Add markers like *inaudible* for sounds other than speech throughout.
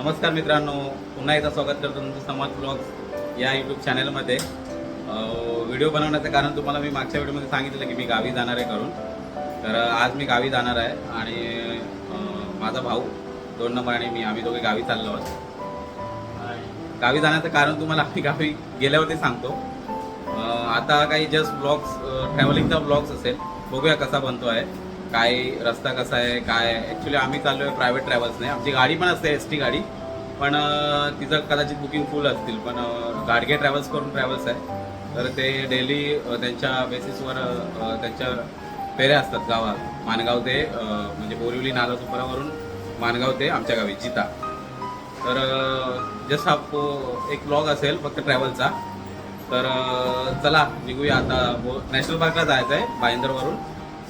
नमस्कार मित्रांनो पुन्हा एकदा स्वागत करतो तुमचं समाज ब्लॉग्स या यूट्यूब चॅनलमध्ये व्हिडिओ बनवण्याचं कारण तुम्हाला मी मागच्या व्हिडिओमध्ये सांगितलं की मी गावी जाणार आहे करून. तर आज मी गावी जाणार आहे आणि माझा भाऊ दोन नंबर आणि मी आम्ही दोघे गावी चाललो आहोत. गावी जाण्याचं कारण तुम्हाला आम्ही गावी गेल्यावरती सांगतो. आता काही जस्ट ब्लॉग्स ट्रॅव्हलिंगचा ब्लॉग्स असेल बघूया कसा बनतो आहे काय रस्ता कसा आहे काय ॲक्च्युली आम्ही चाललो आहे प्रायव्हेट ट्रॅव्हल्सने आमची गाडी पण असते एस टी गाडी. पण तिचं कदाचित बुकिंग फुल असतील. पण गाडगे ट्रॅव्हल्स करून ट्रॅव्हल्स आहे. तर ते डेली त्यांच्या बेसिसवर त्यांच्या फेऱ्या असतात गावात. मानगाव ते म्हणजे बोरिवली नागासुपरावरून मानगाव ते आमच्या गावी जिता. तर जस्ट हा एक ब्लॉग असेल फक्त ट्रॅव्हलचा तर चला निघूया आता. बो- नॅशनल पार्कला जायचं आहे भाईंदरवरून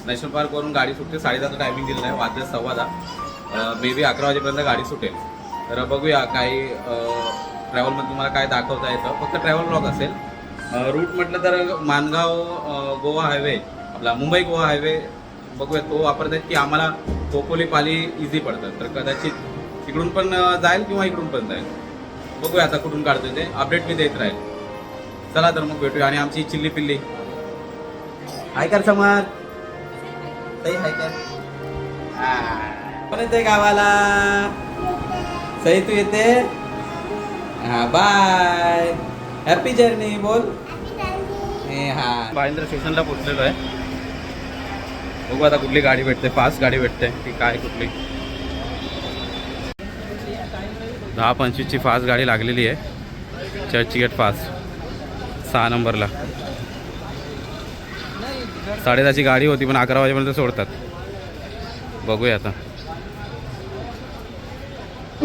नॅशनल पार्कवरून गाडी सुटते. साडेदहाचं टायमिंग दिलं आहे. वाजले सव्वा दहा मे बी अकरा वाजेपर्यंत गाडी सुटेल. तर बघूया काही ट्रॅव्हलमध्ये तुम्हाला काय दाखवता येतं. फक्त ट्रॅव्हल ब्लॉग असेल. रूट म्हटलं तर मानगाव गोवा हायवे आपला मुंबई गोवा हायवे बघूया. तो वापरतात की आम्हाला कोकोली पाली इझी पडतं. तर कदाचित तिकडून पण जाईल किंवा इकडून पण जाईल. बघूया आता कुठून काढतोय ते. अपडेट मी देत राहील. चला तर मग भेटूया. आणि आमची चिल्ली पिल्ली. हाय कर सई हाय हा. येते गावाला. सई तू येते? हा बाय हॅपी जर्नी बोल. हा. भाईंद्र स्टेशनला पोचलेलो आहे. बघू आता कुठली गाडी भेटते. फास्ट गाडी भेटते की काय कुठली. दहा पंचवीसची फास्ट गाडी लागलेली आहे. चर्चगेट फास्ट सहा नंबरला. साडेदहाची गाडी होती पण अकरा वाजेपर्यंत सोडतात. बघूया आता.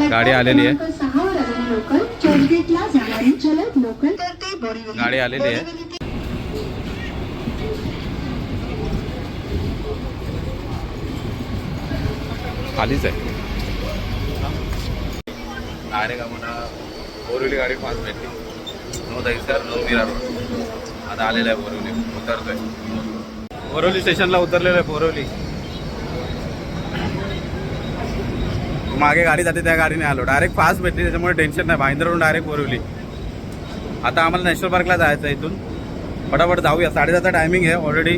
गाडी आलेली आहे. सहावर आलेली लोकल. चर्चगेटला जाणारी जलद लोकल. तर ते बोरिवली गाडी आलेली आहे. खालीच आहे. डायरेक्ट आम्हाला बोरिवली गाडी फास्ट भेटली. No Dahisar no Virar. Road आता आलेलं आहे बोरिवली उतरतोय. बोरवली स्टेशनला उतरलेलं आहे बोरवली मागे गाडी जाते त्या गाडीने आलो. डायरेक्ट फास्ट भेटली त्याच्यामुळे टेन्शन नाही. भाईंदरवरून डायरेक्ट बोरवली आता आम्हाला नॅशनल पार्कला जायचं आहे इथून. फटाफट जाऊया. साडेदहाचा टायमिंग आहे. ऑलरेडी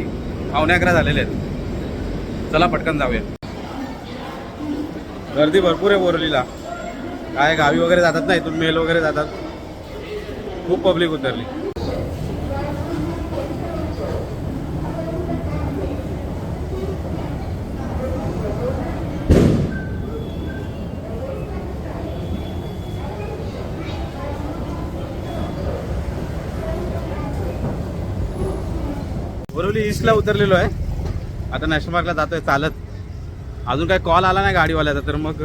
पावणे अकरा झालेले आहेत. चला पटकन जाऊया. गर्दी भरपूर आहे बोरवलीला काय गावी वगैरे जातात ना? इथून मेल वगैरे जातात. खूप पब्लिक उतरली. बोरवली ईस्टला उतरलेलो आहे. आता नॅशनल पार्कला जातोय चालत. अजून काय कॉल आला नाही गाडीवाल्याचा तर मग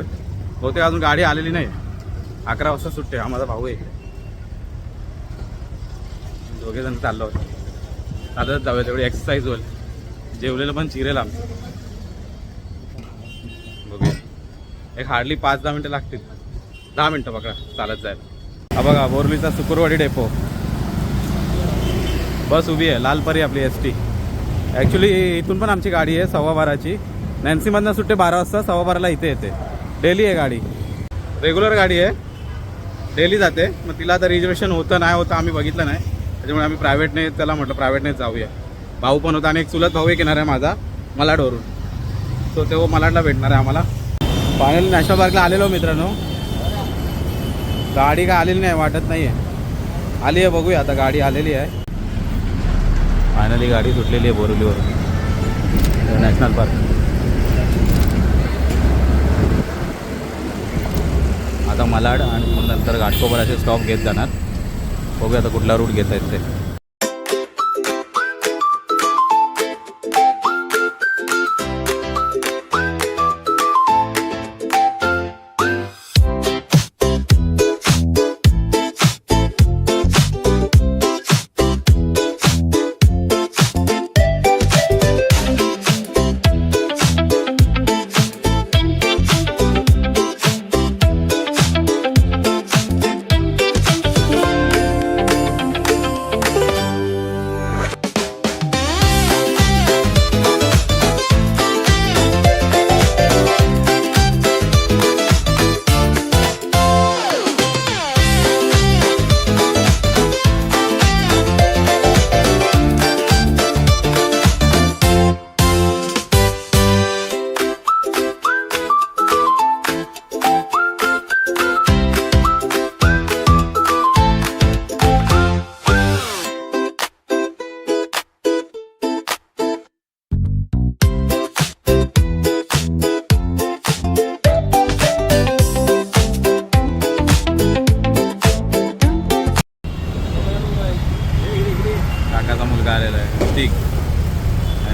बहुतेक अजून गाडी आलेली नाही. अकरा वाजता सुटते हा माझा भाऊ आहे इकडे. दोघे जण चाललो होतो. चालत जाऊया तेवढी एक्सरसाइज होईल. जेवलेलं पण चिरेल आमचं. बघूया. एक हार्डली पाच दहा मिनटं लागतील. दहा मिनटं बघा चालत जायला. हा बघा बोरलीचा सुकुरवाडी डेपो बस उभी आहे लालपरी आपली एस टी ॲक्च्युली इथून पण आमची गाडी आहे सव्वा बाराची. नॅन्सीमधनं सुट्टे बारा वाजता सव्वा बाराला इथे येते. डेली आहे गाडी. रेग्युलर गाडी आहे. डेली जाते. मग तिला आता रिझर्वेशन होतं नाही होतं आम्ही बघितलं नाही. त्याच्यामुळे आम्ही प्रायव्हेटने त्याला म्हटलं प्रायव्हेटनेच जाऊया. भाऊ पण होता आणि एक चुलत भाऊ एक येणार आहे माझा मलाडवरून. सो तेव्हा हो मलाडला भेटणार आहे आम्हाला. फायनली नॅशनल पार्कला आलेलो मित्रांनो. गाडी काय आलेली नाही वाटत नाही आहे आली आहे बघूया आता गाडी आलेली आहे. फायनली गाडी सुटलेली आहे बोरिवलीवर नॅशनल पार्क. आता मलाड आणि मग नंतर घाटकोपर असे स्टॉप घेत जाणार. बघूया आता कुठला रूट घेत आहेत ते.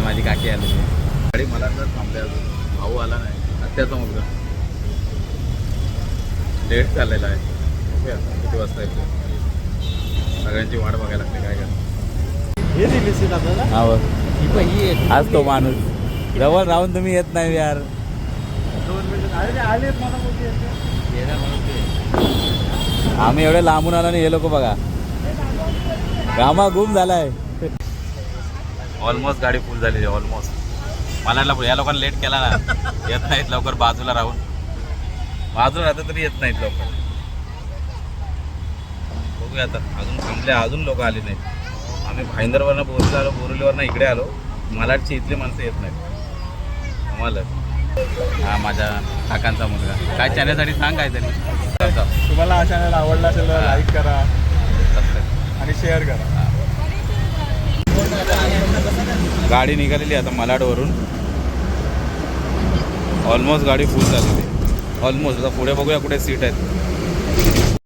काकी आलेली गाडी मला तर थांबले अजून. भाऊ आला नाही. आत्याचा मुलगा. लेट चाललेला आहे. किती वाजता येतो सगळ्यांची वाट बघायला लागते काय काय हे आज तो माणूस. जवळ राहून तुम्ही येत नाही यार. आम्ही एवढे लांबून आलो आणि हे लोक बघा. गामा गुम झालाय. ऑलमोस्ट गाडी फुल झालेली ऑलमोस्ट मला या लोकांना लेट केला ना. येत नाहीत लवकर बाजूला राहून. बाजूला राहतं तरी येत नाहीत लवकर. बघूया आता. अजून थांबले अजून लोक आले नाहीत. आम्ही भाईंदरवरनं बोरली आलो बोरलीवरनं इकडे आलो. मलाटची इथली माणसं येत नाहीत. आम्हाला. हा माझ्या काकांचा मुलगा. काय चॅनलसाठी सांग काय तरी तुम्हाला हा चॅनल आवडला असेल तर. लाईक करा आणि शेअर करा. गाडी निघालेली आता मलाडवरून. ऑलमोस्ट गाडी फुल झालेली ऑलमोस्ट आता पुढे बघूया कुठे सीट आहेत.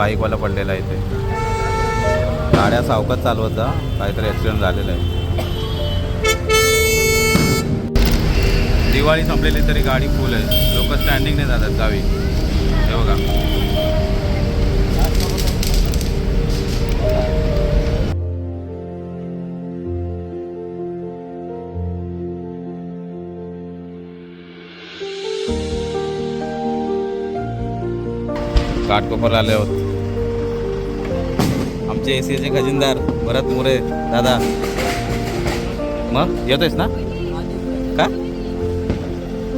बाईकवाला पडलेला आहे इथे. गाड्या सावकाश चालवत जा काहीतरी ॲक्सिडेंट झालेला आहे. दिवाळी संपलेली तरी गाडी फुल आहे. लोक स्टँडिंग नाही जातात गावी. हे बघा. घाटकोपर आले होते आमचे ए सी एचे खजिनदार भरत मोरे दादा. मग? येतोयस ना? का?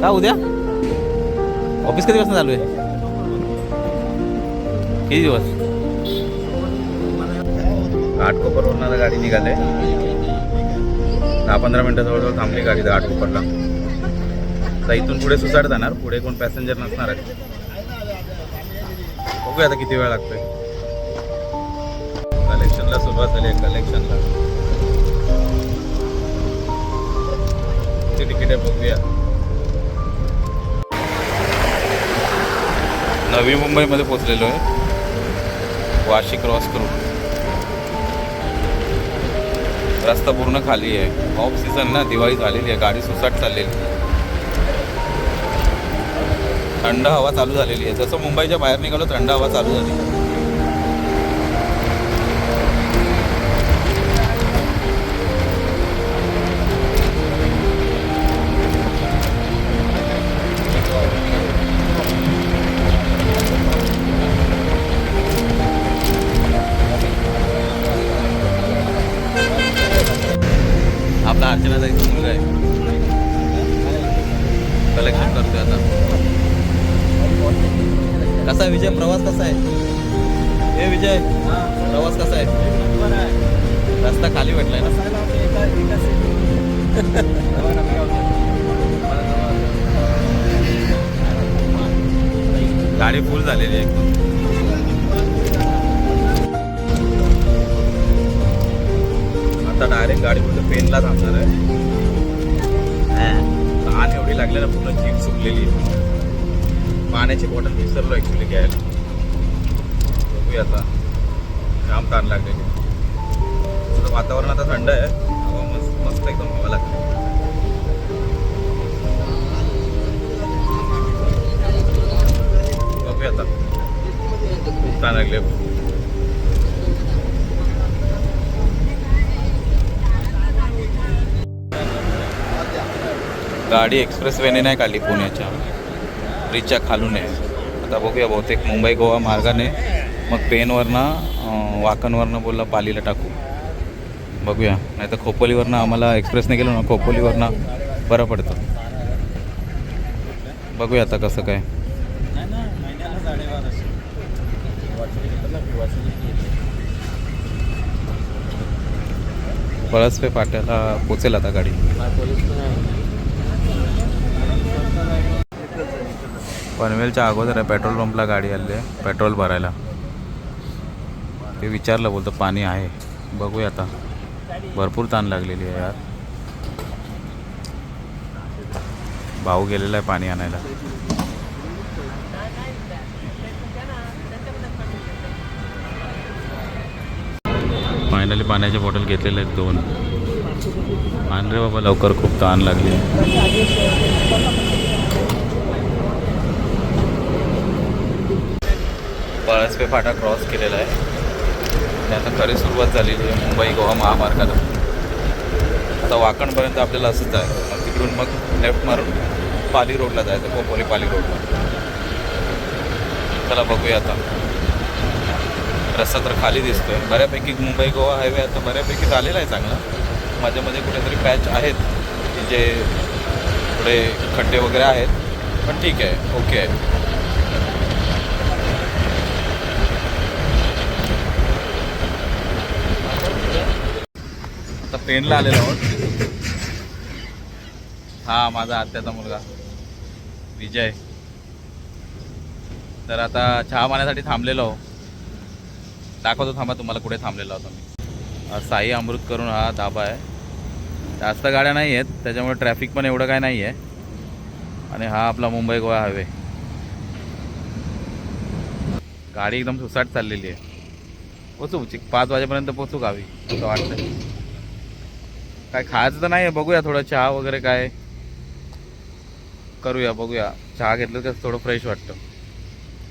का उद्या? ऑफिस कधी वाजता चालू आहे? किती दिवस? घाटकोपरवरून आता गाडी निघाले. दहा पंधरा मिनटं जवळजवळ थांबली गाडी घाटकोपरला तर इथून पुढे सुसाट जाणार पुढे कोण पॅसेंजर नसणार आहे. बघूया आता किती वेळ लागतोय. कलेक्शनला सुरुवात झाली आहे कलेक्शनला किती तिकीट बघूया. नवी मुंबईमध्ये पोचलेलो आहे. वाशी क्रॉस करून. रस्ता पूर्ण खाली आहे. ऑफ सीझन ना दिवाळी झालेली आहे. गाडी सुसाट चाललेली. थंड हवा चालू झालेली आहे. जसं मुंबईच्या बाहेर निघालो थंड हवा चालू झाली. अर्चनाचा एक मुलगा आहे. कलेक्शन करतोय आता. कसा विजय? प्रवास कसा आहे? हे विजय. प्रवास कसा आहे? रस्ता खाली भेटलाय ना. *laughs* गाडी फुल झालेली आहे. आता डायरेक्ट गाडी कुठे पेनला थांबणार आहे. लहान एवढी लागली ना पूर्ण जीप सुकलेली. आहे. पाण्याची बॉटल विसरलो ॲक्च्युली घ्यायला. बघूया आता. जाम ताण लागलेली थोडं वातावरण आता थंड आहे. हवा मस्त मस्त एकदम हवा लागते बघूया आता. खूप ताण लागले. गाडी एक्सप्रेस वेने नाही काढली पुण्याच्या. ब्रिजच्या खालून आहे. आता बघूया बहुतेक मुंबई गोवा मार्गाने. मग पेनवरनं वाकनवरनं वाकणवरनं बोलला पालीला टाकू. बघूया. नाही तर खोपोलीवरनं आम्हाला एक्सप्रेसने गेलो ना खोपोलीवरनं बरं पडतं. बघूया आता कसं काय. पळसपे फाट्याला पोचेल आता गाडी. पनवेलच्या अगोदर आहे पेट्रोल पंपला गाडी आली आहे पेट्रोल भरायला. ते विचारलं बोलतं पाणी आहे. बघूया आता. भरपूर ताण लागलेली आहे यार. भाऊ गेलेला आहे पाणी आणायला. फायनली पाण्याचे बॉटल घेतलेले आहेत दोन. आण रे बाबा लवकर खूप ताण लागली. पळसपे फाटा क्रॉस केलेला आहे. आणि आता खरी सुरुवात झालेली आहे मुंबई गोवा महामार्गाला. आता वाकणपर्यंत आपल्याला असंच जायचं मग तिकडून मग लेफ्ट मारून पाली रोडला जायचं कोपोली पाली रोडला चला बघूया आता. रस्ता तर खाली दिसतोय. बऱ्यापैकी मुंबई गोवा हायवे आता बऱ्यापैकी झालेला आहे चांगला. मध्ये मध्ये कुठेतरी पॅच आहेत. की जे थोडे खड्डे वगैरे आहेत. पण ठीक आहे ओके आहे. ट्रेनला आलेलो आहोत. हा माझा आत्याचा मुलगा विजय. तर आता चहा पाण्यासाठी थांबलेलो आहो दाखवतो थांबा तुम्हाला कुठे थांबलेलो आहोत आम्ही. साई अमृत करून हा धाबा आहे. जास्त गाड्या नाही आहेत त्याच्यामुळे ट्रॅफिक पण एवढं काय नाही आहे. आणि हा आपला मुंबई गोवा हायवे गाडी एकदम सुसाट चाललेली आहे. पोचू चिक पाच वाजेपर्यंत पोचू गावी असं वाटतं काय खायचं तर नाही आहे बघूया थोडं चहा वगैरे काय. करूया बघूया. चहा घेतलं तर थोडं फ्रेश वाटतं.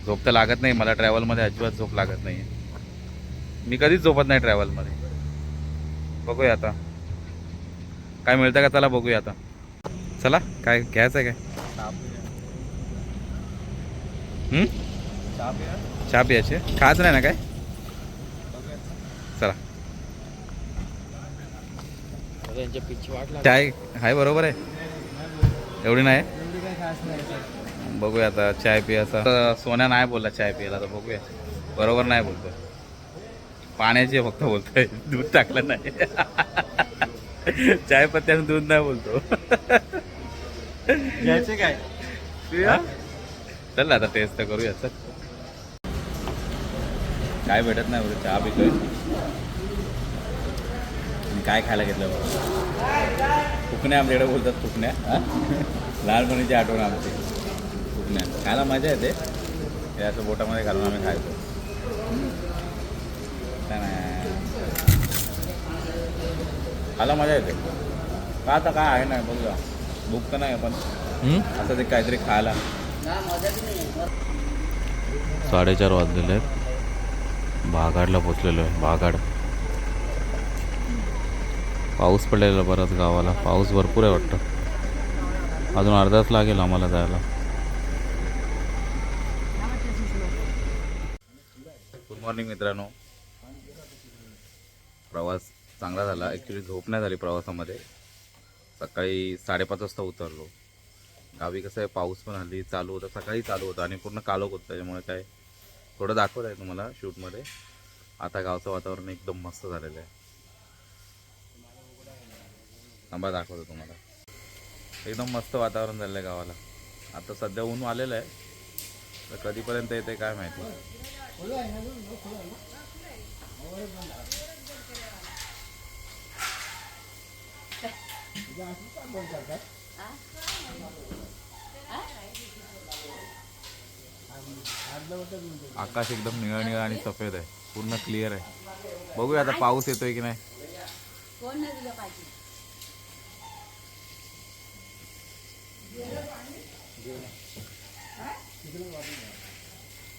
झोप तर लागत नाही मला ट्रॅव्हलमध्ये अजिबात झोप लागत नाही मी कधीच झोपत नाही ट्रॅव्हलमध्ये बघूया आता. काय मिळतं का? चला बघूया आता. चला काय घ्यायचं आहे काय? चहा पियाचे. खायचं नाही ना काय चला त्यांच्या वाट चाय आहे बरोबर आहे. एवढी नाही? एवढी काय खास नाही बघूया आता चाय पियाचा. आता सोन्या नाही बोलला चाय पियाला तर बघूया. बरोबर नाही बोलतोय पाण्याचे फक्त बोलतोय दूध टाकलं नाही. चाय पत्त्यानं दूध नाही बोलतो. घ्यायचे काय? चल ना आता टेस्ट तर करूया चल. काय भेटत नाही चहा पितोय. काय खायला घेतलं बरं फुकण्या आमच्याकडे बोलतात फुकण्या. हा? लहानपणीची आठवण आमची. फुकण्या. खायला मजा येते. हे असं बोटामध्ये घालून आम्ही खायचो. खायला मजा येते. का आता काय आहे नाही बघूया भूक तर नाही पण असं ते काहीतरी खायला. साडेचार वाजलेले आहेत. भागाडला पोचलेलो आहे भागाड. पाऊस पडलेला बराच गावाला. पाऊस भरपूर आहे वाटतं. अजून अर्धाच लागेल आम्हाला जायला. गुड मॉर्निंग मित्रांनो. प्रवास चांगला झाला. ॲक्च्युली झोप नाही झाली प्रवासामध्ये. सकाळी साडेपाच वाजता उतरलो. गावी कसं आहे पाऊस पण हल्ली चालू होता सकाळी चालू होता आणि पूर्ण कालोख होतं. त्याच्यामुळे काय थोडं दाखवत आहे तुम्हाला शूटमध्ये. आता गावचं वातावरण एकदम मस्त झालेलं आहे. थांबा दाखवतो तुम्हाला. एकदम मस्त वातावरण झालं आहे गावाला. आता सध्या ऊन आलेलं आहे. तर कधीपर्यंत येते काय माहिती. आकाश एकदम निळं निळं आणि सफेद आहे. पूर्ण क्लिअर आहे. बघूया आता पाऊस येतोय की नाही कोण नाही दिलं पाहिजे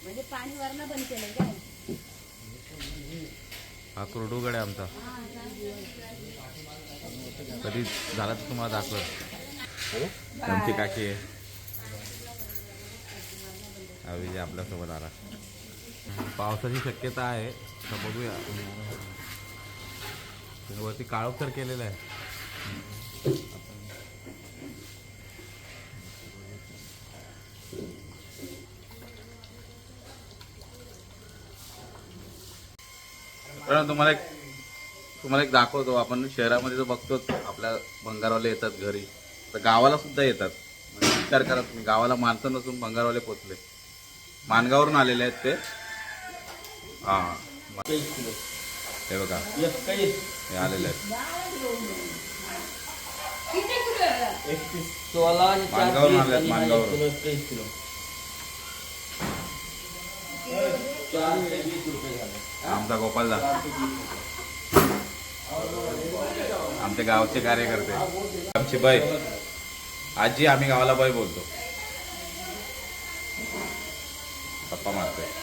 म्हणजे पाणी वरण बंद केलं काय हा कुरडूगड आहे आमचा. कधी झाला तर तुम्हाला दाखवत. आमची काकी आहे. विजय आपल्यासोबत आला. पावसाची शक्यता आहे. तर बघूया. वरती काळोख तर केलेलं आहे. कारण तुम्हाला एक तुम्हाला एक दाखवतो. आपण शहरामध्ये तर बघतो आपल्या भंगारवाले येतात घरी. तर गावाला सुद्धा येतात. म्हणजे विचार करा तुम्ही. गावाला माणसं नसून भंगारवाले पोचले. मानगावरून आलेले आहेत ते. हा. हे बघा. हे आलेले आहेत. मानगावरून आले चार किलो, वीस रुपये झाले. आमचा गोपालदा. आमचे गावचे कार्यकर्ते. आमची बाई. आजी आम्ही गावाला बाई बोलतो. गप्पा मारतोय.